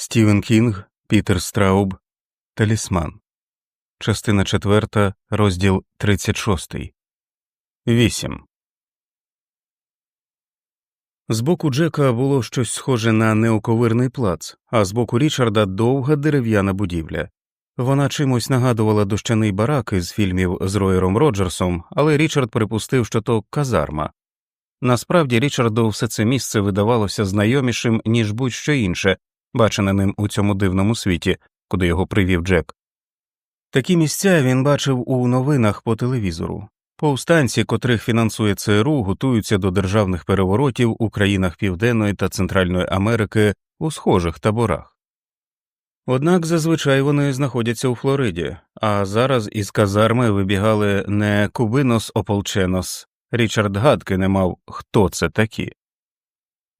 Стівен Кінг, Пітер Страуб, Талісман. Частина 4, розділ 36. 8. Збоку Джека було щось схоже на неоковирний плац, а з боку Річарда довга дерев'яна будівля. Вона чимось нагадувала дощаний барак із фільмів з Роєром Роджерсом, але Річард припустив, що то казарма. Насправді Річарду все це місце видавалося знайомішим, ніж будь що інше, бачене ним у цьому дивному світі, куди його привів Джек. Такі місця він бачив у новинах по телевізору. Повстанці, котрих фінансує ЦРУ, готуються до державних переворотів у країнах Південної та Центральної Америки у схожих таборах. Однак зазвичай вони знаходяться у Флориді, а зараз із казарми вибігали не Кубинос Ополченос, Річард гадки не мав, хто це такі.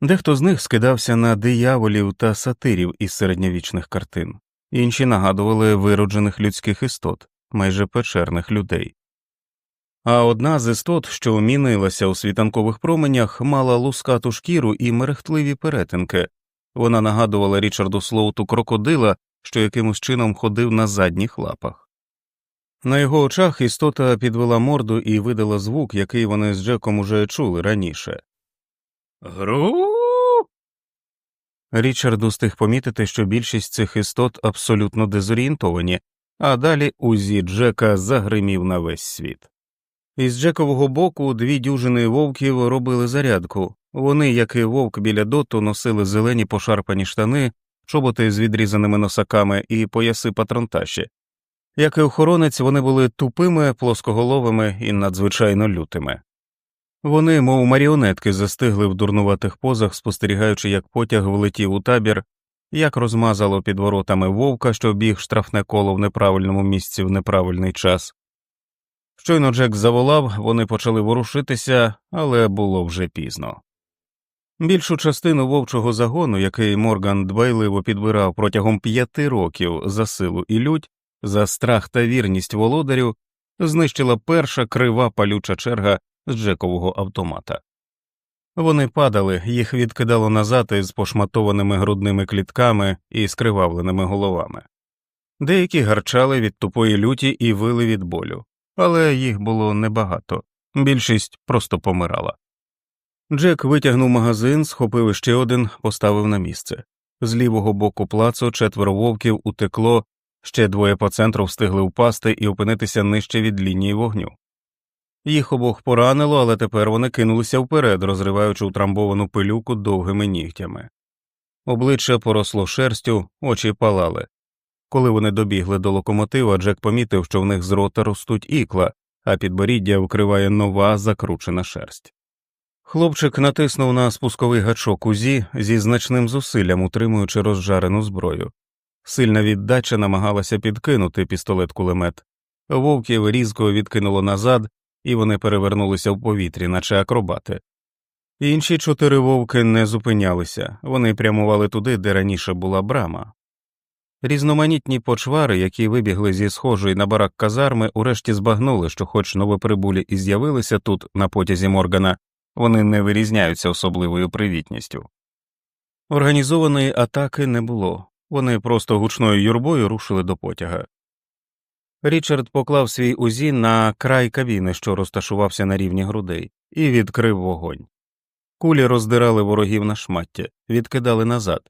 Дехто з них скидався на дияволів та сатирів із середньовічних картин, інші нагадували вироджених людських істот, майже печерних людей. А одна з істот, що мінилася у світанкових променях, мала лускату шкіру і мерехтливі перетинки, вона нагадувала Річарду Слоуту крокодила, що якимось чином ходив на задніх лапах. На його очах істота підвела морду і видала звук, який вони з Джеком уже чули раніше. Гру. Річард устиг помітити, що більшість цих істот абсолютно дезорієнтовані, а далі узі Джека загримів на весь світ. Із Джекового боку дві дюжини вовків робили зарядку. Вони, як і вовк біля доту, носили зелені пошарпані штани, чоботи з відрізаними носаками і пояси патронташі. Як і охоронець, вони були тупими, плоскоголовими і надзвичайно лютими. Вони, мов маріонетки, застигли в дурнуватих позах, спостерігаючи, як потяг влетів у табір, як розмазало під воротами вовка, що біг штрафне коло в неправильному місці в неправильний час. Щойно Джек заволав, вони почали ворушитися, але було вже пізно. Більшу частину вовчого загону, який Морган дбайливо підбирав протягом п'яти років за силу і лють, за страх та вірність володарю, знищила перша крива палюча черга з Джекового автомата. Вони падали, їх відкидало назад із пошматованими грудними клітками і скривавленими головами. Деякі гарчали від тупої люті і вили від болю, але їх було небагато, більшість просто помирала. Джек витягнув магазин, схопив ще один, поставив на місце. З лівого боку плацу четверо вовків утекло, ще двоє по центру встигли впасти і опинитися нижче від лінії вогню. Їх обох поранило, але тепер вони кинулися вперед, розриваючи утрамбовану пилюку довгими нігтями. Обличчя поросло шерстю, очі палали. Коли вони добігли до локомотива, Джек помітив, що в них з рота ростуть ікла, а підборіддя вкриває нова закручена шерсть. Хлопчик натиснув на спусковий гачок узі зі значним зусиллям, утримуючи розжарену зброю. Сильна віддача намагалася підкинути пістолет кулемет. Вовків різко відкинуло назад, і вони перевернулися в повітрі, наче акробати. Інші чотири вовки не зупинялися, вони прямували туди, де раніше була брама. Різноманітні почвари, які вибігли зі схожої на барак казарми, урешті збагнули, що, хоч новоприбулі і з'явилися тут на потязі Моргана, вони не вирізняються особливою привітністю. Організованої атаки не було, вони просто гучною юрбою рушили до потяга. Річард поклав свій узі на край кабіни, що розташувався на рівні грудей, і відкрив вогонь. Кулі роздирали ворогів на шмаття, відкидали назад.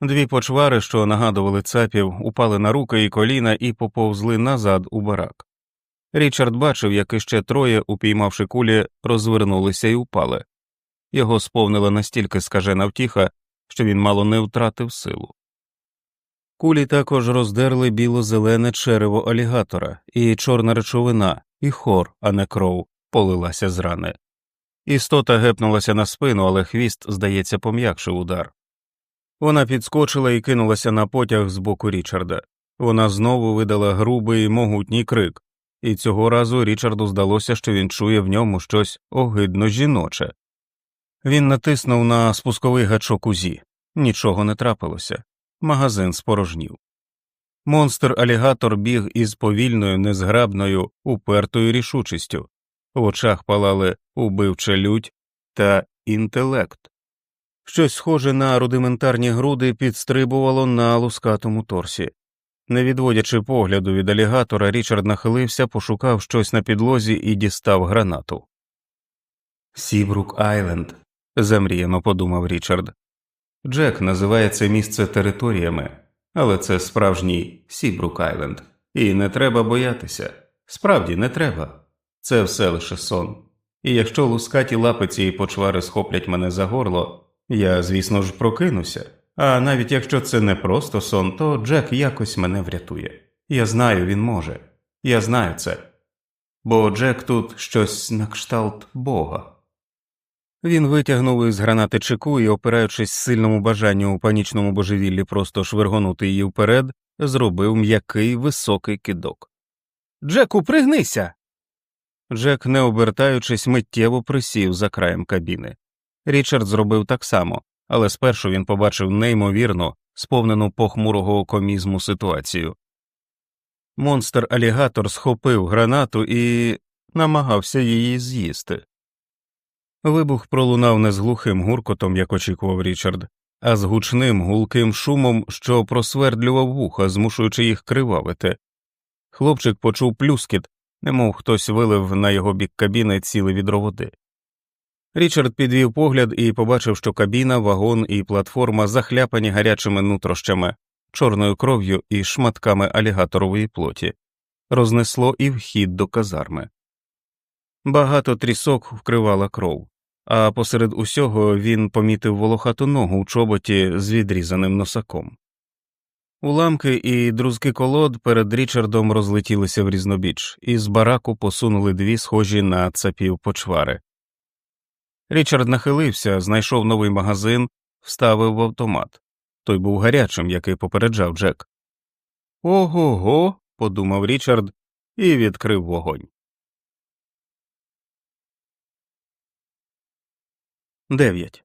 Дві почвари, що нагадували цапів, упали на руки і коліна і поповзли назад у барак. Річард бачив, як іще троє, упіймавши кулі, розвернулися і упали. Його сповнила настільки скажена втіха, що він мало не втратив силу. Кулі також роздерли біло-зелене черево алігатора, і чорна речовина, і хор, а не кров, полилася з рани. Істота гепнулася на спину, але хвіст, здається, пом'якшив удар. Вона підскочила і кинулася на потяг з боку Річарда. Вона знову видала грубий могутній крик, і цього разу Річарду здалося, що він чує в ньому щось огидно жіноче. Він натиснув на спусковий гачок узі, нічого не трапилося магазин спорожнів. Монстр алігатор біг із повільною, незграбною, упертою рішучістю, в очах палали убивча лють та інтелект. Щось схоже на рудиментарні груди підстрибувало на лускатому торсі. Не відводячи погляду від алігатора, Річард нахилився, пошукав щось на підлозі і дістав гранату. Сібрук Айленд, замріяно подумав Річард. Джек називає це місце територіями, але це справжній Сібрук Айленд, і не треба боятися. Справді не треба. Це все лише сон. І якщо лускаті лапиці і почвари схоплять мене за горло, я, звісно ж, прокинуся. А навіть якщо це не просто сон, то Джек якось мене врятує. Я знаю, він може. Я знаю це. Бо Джек тут щось на кшталт Бога. Він витягнув із гранати чеку і, опираючись сильному бажанню у панічному божевіллі просто швиргонути її вперед, зробив м'який високий кидок. Джеку, пригнися. Джек, не обертаючись, миттєво присів за краєм кабіни. Річард зробив так само, але спершу він побачив неймовірно сповнену похмурого комізму ситуацію. Монстр алігатор схопив гранату і намагався її з'їсти. Вибух пролунав не з глухим гуркотом, як очікував Річард, а з гучним гулким шумом, що просвердлював вуха, змушуючи їх кривавити. Хлопчик почув плюскіт, немов хтось вилив на його бік кабіни ціле відро води. Річард підвів погляд і побачив, що кабіна, вагон і платформа захляпані гарячими нутрощами, чорною кров'ю і шматками алігаторової плоті, рознесло і вхід до казарми. Багато трісок вкривала кров, а посеред усього він помітив волохату ногу у чоботі з відрізаним носаком. Уламки і друзки колод перед Річардом розлетілися в різнобіч, і з бараку посунули дві схожі на цапів почвари. Річард нахилився, знайшов новий магазин, вставив в автомат. Той був гарячим, який попереджав Джек. Ого го. подумав Річард і відкрив вогонь. 9.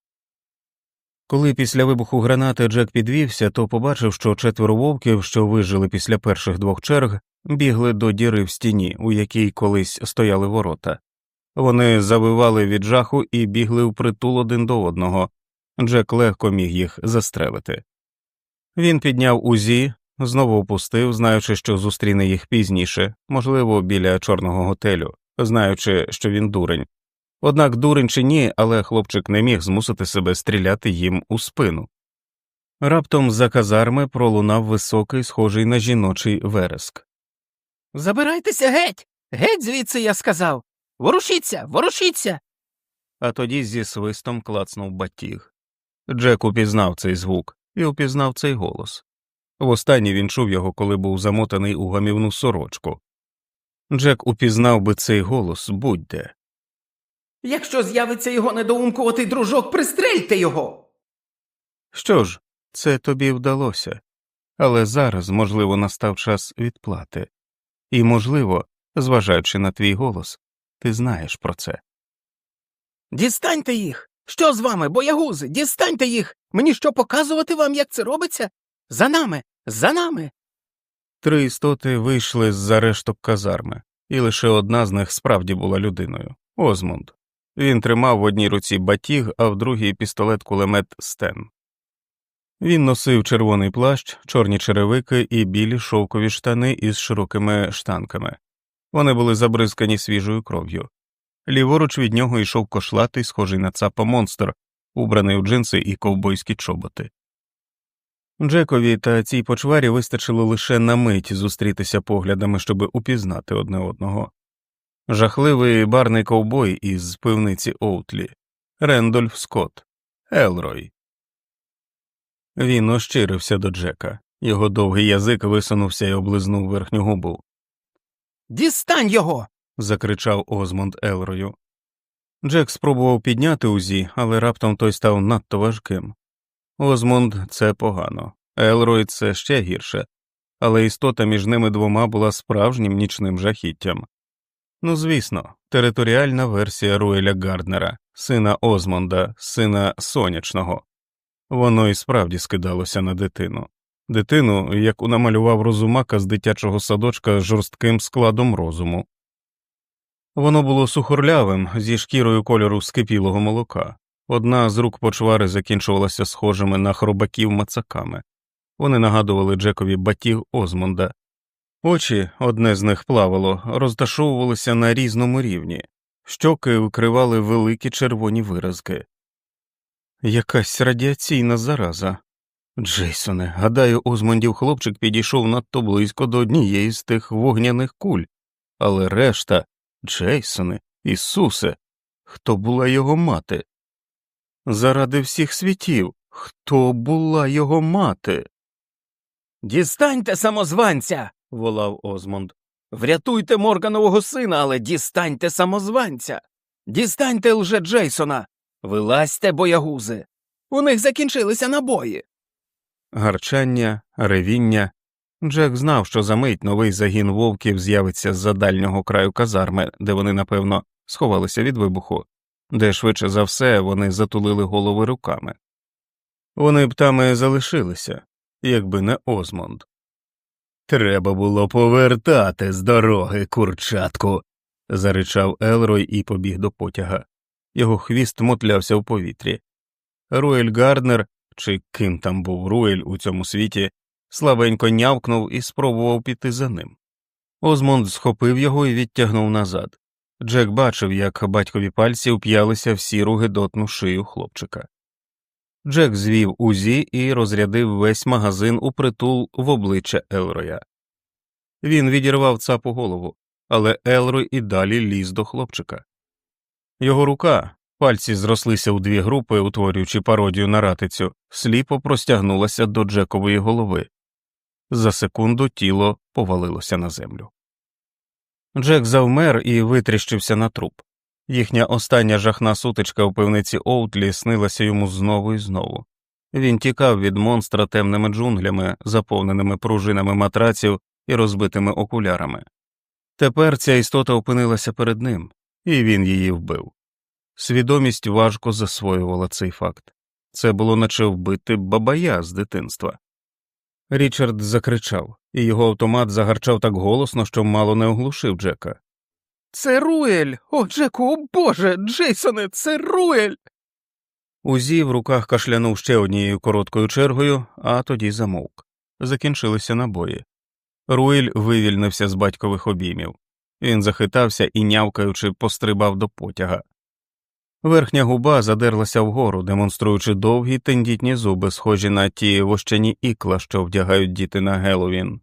Коли після вибуху гранати Джек підвівся, то побачив, що четверо вовків, що вижили після перших двох черг, бігли до діри в стіні, у якій колись стояли ворота. Вони завивали від жаху і бігли впритул один до одного. Джек легко міг їх застрелити. Він підняв узі, знову опустив, знаючи, що зустріне їх пізніше, можливо, біля чорного готелю, знаючи, що він дурень. Однак дурень чи ні, але хлопчик не міг змусити себе стріляти їм у спину. Раптом за казарми пролунав високий, схожий на жіночий вереск. Забирайтеся геть. Геть звідси я сказав. Ворушіться, ворушіться. А тоді зі свистом клацнув батіг. Джек упізнав цей звук і упізнав цей голос. Востаннє він чув його, коли був замотаний у гамівну сорочку. Джек упізнав би цей голос будь де. Якщо з'явиться його недоумкуватий дружок, пристрельте його. Що ж, це тобі вдалося, але зараз, можливо, настав час відплати, і, можливо, зважаючи на твій голос, ти знаєш про це. Дістаньте їх. Що з вами, боягузи? Дістаньте їх. Мені що показувати вам, як це робиться? За нами, за нами. Три істоти вийшли з за решток казарми, і лише одна з них справді була людиною Озмунд. Він тримав в одній руці батіг, а в другій пістолет кулемет Стен. Він носив червоний плащ, чорні черевики і білі шовкові штани із широкими штанками. Вони були забризкані свіжою кров'ю. Ліворуч від нього йшов кошлатий, схожий на цапа монстр, убраний у джинси і ковбойські чоботи. Джекові та цій почварі вистачило лише на мить зустрітися поглядами, щоб упізнати одне одного. Жахливий барний ковбой із пивниці Оутлі, Рендольф Скотт, Елрой. Він ощирився до Джека. Його довгий язик висунувся і облизнув верхню губу. Дістань його. закричав Озмонд Елрою. Джек спробував підняти узі, але раптом той став надто важким. Озмонд це погано, Елрой це ще гірше, але істота між ними двома була справжнім нічним жахіттям. Ну, звісно, територіальна версія Руеля Гарднера, сина Озмонда, сина сонячного. Воно і справді скидалося на дитину. Дитину, яку намалював розумака з дитячого садочка з жорстким складом розуму. Воно було сухорлявим зі шкірою кольору скипілого молока, Одна з рук почвари закінчувалася схожими на хробаків мацаками. Вони нагадували Джекові батіг Озмонда. Очі, одне з них плавало, розташовувалися на різному рівні, щоки вкривали великі червоні виразки. Якась радіаційна зараза. Джейсоне, гадаю, Озмондів хлопчик підійшов надто близько до однієї з тих вогняних куль, але решта, Джейсоне, Ісусе, хто була його мати? Заради всіх світів, хто була його мати? Дістаньте самозванця. Волав Озмонд. Врятуйте Морганового сина, але дістаньте самозванця. Дістаньте лже Джейсона. Вилазьте, боягузи. У них закінчилися набої. Гарчання, ревіння. Джек знав, що за мить новий загін вовків з'явиться з-за дальнього краю казарми, де вони, напевно, сховалися від вибуху, де швидше за все вони затулили голови руками. Вони б там і залишилися, якби не Озмонд. Треба було повертати з дороги, курчатку. заричав Елрой і побіг до потяга. Його хвіст мотлявся в повітрі. Руель Гарднер, чи ким там був Руель у цьому світі, слабенько нявкнув і спробував піти за ним. Озмонд схопив його і відтягнув назад. Джек бачив, як батькові пальці вп'ялися в сіру гидотну шию хлопчика. Джек звів узі і розрядив весь магазин у притул в обличчя Елроя. Він відірвав цапу голову, але Елрой і далі ліз до хлопчика. Його рука, пальці зрослися у дві групи, утворюючи пародію на ратицю, сліпо простягнулася до Джекової голови. За секунду тіло повалилося на землю. Джек завмер і витріщився на труп. Їхня остання жахна сутичка у пивниці Оутлі снилася йому знову і знову. Він тікав від монстра темними джунглями, заповненими пружинами матраців і розбитими окулярами. Тепер ця істота опинилася перед ним, і він її вбив. Свідомість важко засвоювала цей факт це було наче вбити бабая з дитинства. Річард закричав, і його автомат загарчав так голосно, що мало не оглушив Джека. Це Руель. О, Джеку, о Боже, Джейсоне, це Руель. Узі в руках кашлянув ще однією короткою чергою, а тоді замовк. Закінчилися набої. Руель вивільнився з батькових обіймів. Він захитався і, нявкаючи, пострибав до потяга. Верхня губа задерлася вгору, демонструючи довгі тендітні зуби, схожі на ті вощані ікла, що вдягають діти на Геловін.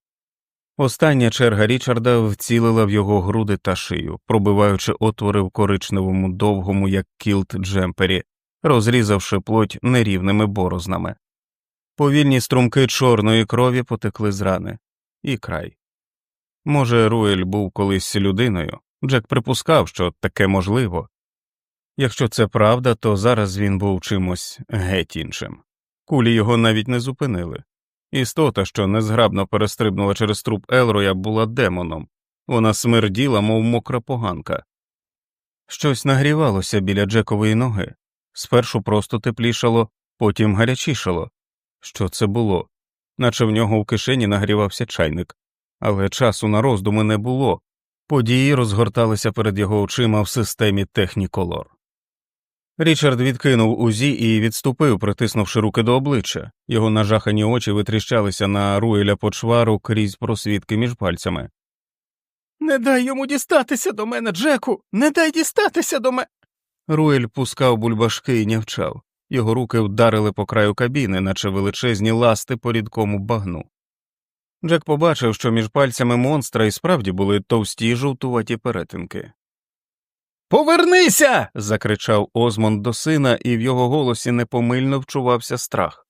Остання черга Річарда вцілила в його груди та шию, пробиваючи отвори в коричневому довгому, як кілт джемпері, розрізавши плоть нерівними борознами. Повільні струмки чорної крові потекли з рани, і край. Може, Руель був колись людиною, Джек припускав, що таке можливо. Якщо це правда, то зараз він був чимось геть іншим. Кулі його навіть не зупинили. Істота, що незграбно перестрибнула через труп Елроя, була демоном, вона смерділа, мов мокра поганка. Щось нагрівалося біля Джекової ноги, спершу просто теплішало, потім гарячішало. Що це було? Наче в нього в кишені нагрівався чайник, але часу на роздуми не було. Події розгорталися перед його очима в системі техніколор. Річард відкинув узі і відступив, притиснувши руки до обличчя. Його нажахані очі витріщалися на руеля почвару крізь просвідки між пальцями. Не дай йому дістатися до мене, Джеку. Не дай дістатися до мене. Руель пускав бульбашки і нявчав. Його руки вдарили по краю кабіни, наче величезні ласти по рідкому багну. Джек побачив, що між пальцями монстра і справді були товсті жовтуваті перетинки. Повернися. закричав Озмонд до сина, і в його голосі непомильно вчувався страх.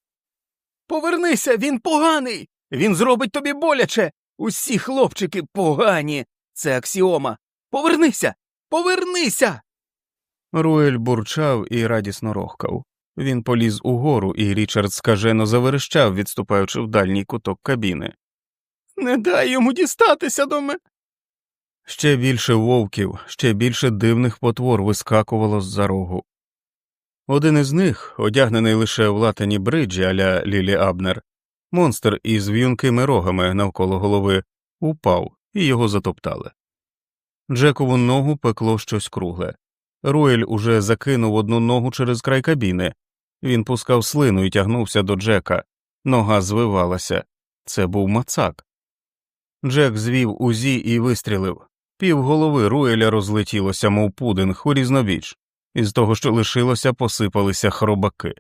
Повернися, він поганий. Він зробить тобі боляче. Усі хлопчики погані. Це аксіома. Повернися, повернися. Руель бурчав і радісно рохкав. Він поліз угору, і Річард скажено заверещав, відступаючи в дальній куток кабіни. Не дай йому дістатися до мене. Ще більше вовків, ще більше дивних потвор вискакувало з за рогу. Один із них, одягнений лише в латані бриджі аля Лілі Абнер, монстр із в'юнкими рогами навколо голови, упав і його затоптали. Джекову ногу пекло щось кругле. Руель уже закинув одну ногу через край кабіни. Він пускав слину і тягнувся до Джека. Нога звивалася. Це був мацак. Джек звів узі і вистрілив. Пів голови Руеля розлетілося, мов пудинг у різнобіч. Із того, що лишилося, посипалися хробаки.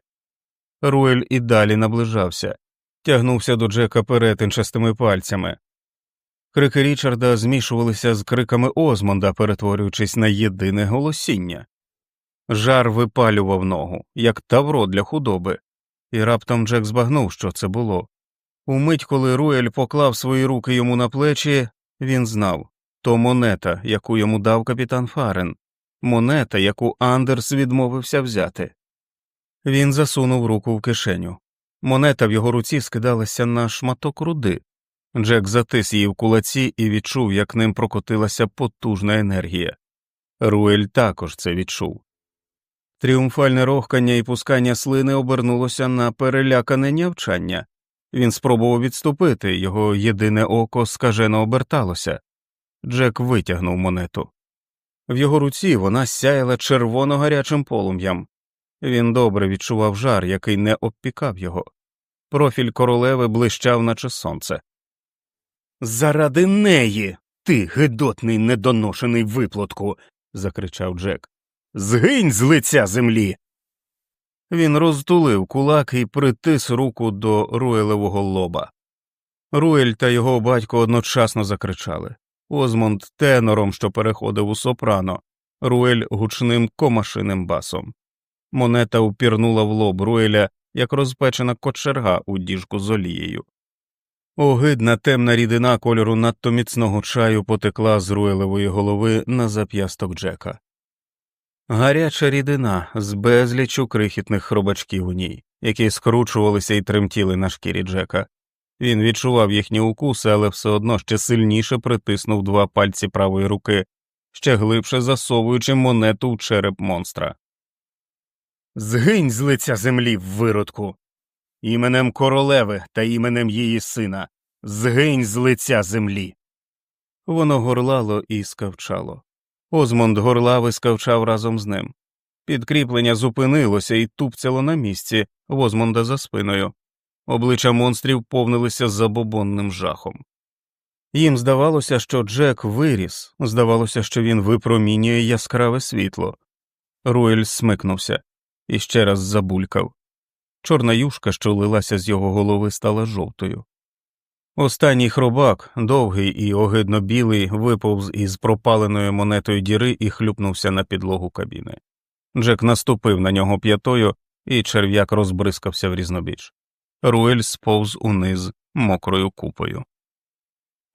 Руель і далі наближався, тягнувся до Джека перетинчастими пальцями. Крики Річарда змішувалися з криками Озмонда, перетворюючись на єдине голосіння. Жар випалював ногу, як тавро для худоби, і раптом Джек збагнув, що це було. Умить, коли Руель поклав свої руки йому на плечі, він знав то монета, яку йому дав капітан Фарен, монета, яку Андерс відмовився взяти. Він засунув руку в кишеню. Монета в його руці скидалася на шматок руди. Джек затис її в кулаці і відчув, як ним прокотилася потужна енергія. Руель також це відчув. Тріумфальне рохкання і пускання слини обернулося на перелякане нявчання. Він спробував відступити, його єдине око скажено оберталося. Джек витягнув монету. В його руці вона сяяла червоно гарячим полум'ям. Він добре відчував жар, який не обпікав його. Профіль королеви блищав, наче сонце. Заради неї, ти гидотний недоношений виплотку. закричав Джек. Згинь з лиця землі. Він розтулив кулак і притис руку до Руелевого лоба. Руель та його батько одночасно закричали Озмонд тенором, що переходив у сопрано, Руель гучним комашиним басом. Монета упірнула в лоб Руеля, як розпечена кочерга у діжку з олією. Огидна темна рідина кольору надто міцного чаю потекла з руелевої голови на зап'ясток Джека. Гаряча рідина з безлічу крихітних хробачків у ній, які скручувалися і тремтіли на шкірі Джека. Він відчував їхні укуси, але все одно ще сильніше притиснув два пальці правої руки, ще глибше засовуючи монету в череп монстра. Згинь з лиця землі, виродку. Іменем королеви та іменем її сина. Згинь з лиця землі. Воно горлало і скавчало. Озмонд горлав і скавчав разом з ним. Підкріплення зупинилося і тупцяло на місці в Озмонда за спиною. Обличчя монстрів повнилися забобонним жахом. Їм здавалося, що Джек виріс, здавалося, що він випромінює яскраве світло. Руель смикнувся і ще раз забулькав. Чорна юшка, що лилася з його голови, стала жовтою. Останній хробак, довгий і огидно білий, виповз із пропаленою монетою діри і хлюпнувся на підлогу кабіни. Джек наступив на нього п'ятою, і черв'як розбризкався в різнобіч. Руель сповз униз мокрою купою.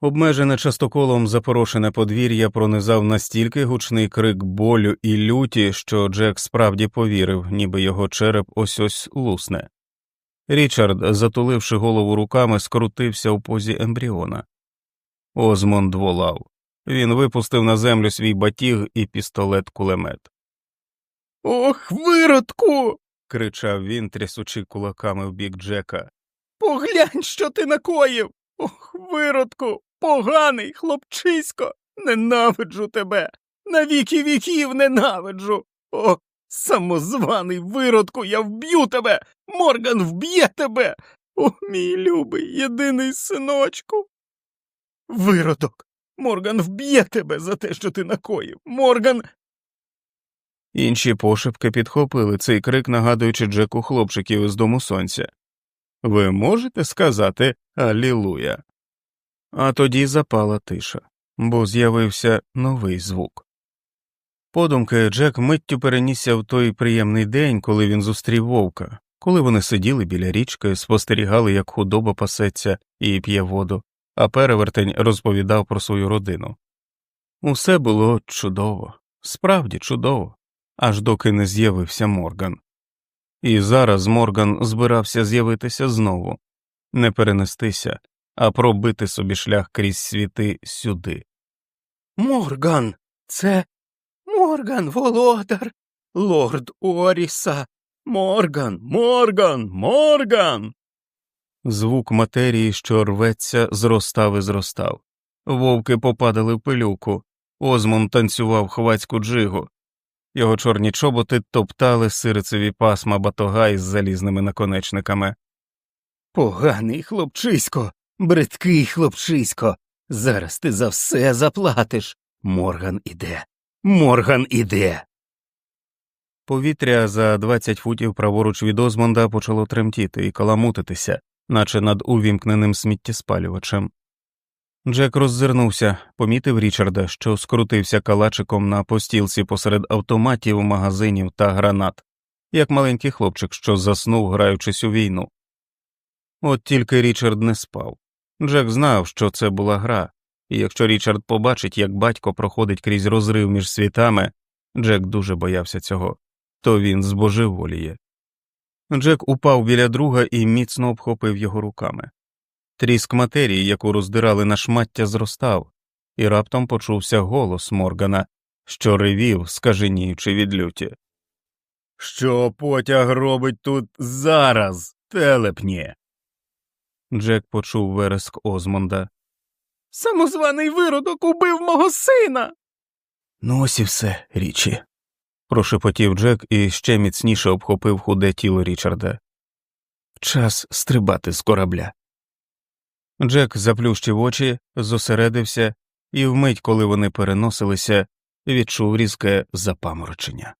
Обмежене частоколом запорошене подвір'я пронизав настільки гучний крик болю і люті, що Джек справді повірив, ніби його череп ось ось лусне. Річард, затуливши голову руками, скрутився у позі ембріона. Озмонд волав. Він випустив на землю свій батіг і пістолет кулемет. Ох, виродку. Кричав він, трясучи кулаками в бік Джека. Поглянь, що ти накоїв. Ох, виродку, поганий хлопчисько, ненавиджу тебе. На віки віків ненавиджу. О, самозваний виродку, я вб'ю тебе. Морган вб'є тебе. О, мій любий, єдиний синочку. Виродок. Морган вб'є тебе за те, що ти накоїв. Морган. Інші пошепки підхопили цей крик, нагадуючи Джеку хлопчиків із дому сонця. Ви можете сказати Алілуя. А тоді запала тиша, бо з'явився новий звук. Подумки Джек миттю перенісся в той приємний день, коли він зустрів вовка, коли вони сиділи біля річки, спостерігали, як худоба пасеться і п'є воду, а перевертень розповідав про свою родину. Усе було чудово, справді чудово, аж доки не з'явився Морган. І зараз Морган збирався з'явитися знову, не перенестися, а пробити собі шлях крізь світи сюди. Морган, це Морган, володар, лорд Оріса. Морган, Морган, Морган. Звук матерії, що рветься, зростав і зростав. Вовки попадали в пилюку. Озмон танцював хвацьку джигу. Його чорні чоботи топтали сирицеві пасма батога із залізними наконечниками. Поганий хлопчисько, бридкий хлопчисько. Зараз ти за все заплатиш. Морган іде. Морган іде. Повітря за 20 футів праворуч від Озмонда почало тремтіти і каламутитися, наче над увімкненим сміттєспалювачем. Джек роззирнувся, помітив Річарда, що скрутився калачиком на постілці посеред автоматів, магазинів та гранат, як маленький хлопчик, що заснув, граючись у війну. От тільки Річард не спав. Джек знав, що це була гра, і якщо Річард побачить, як батько проходить крізь розрив між світами, Джек дуже боявся цього, то він збожеволіє. Джек упав біля друга і міцно обхопив його руками. Тріск матерії, яку роздирали на шмаття, зростав, і раптом почувся голос Моргана, що ревів, скаженіючи від люті. Що потяг робить тут зараз, телепні? Джек почув вереск Озмонда. Самозваний виродок убив мого сина. Ну ось і все, річі. прошепотів Джек і ще міцніше обхопив худе тіло Річарда. Час стрибати з корабля. Джек заплющив очі, зосередився і вмить, коли вони переносилися, відчув різке запаморочення.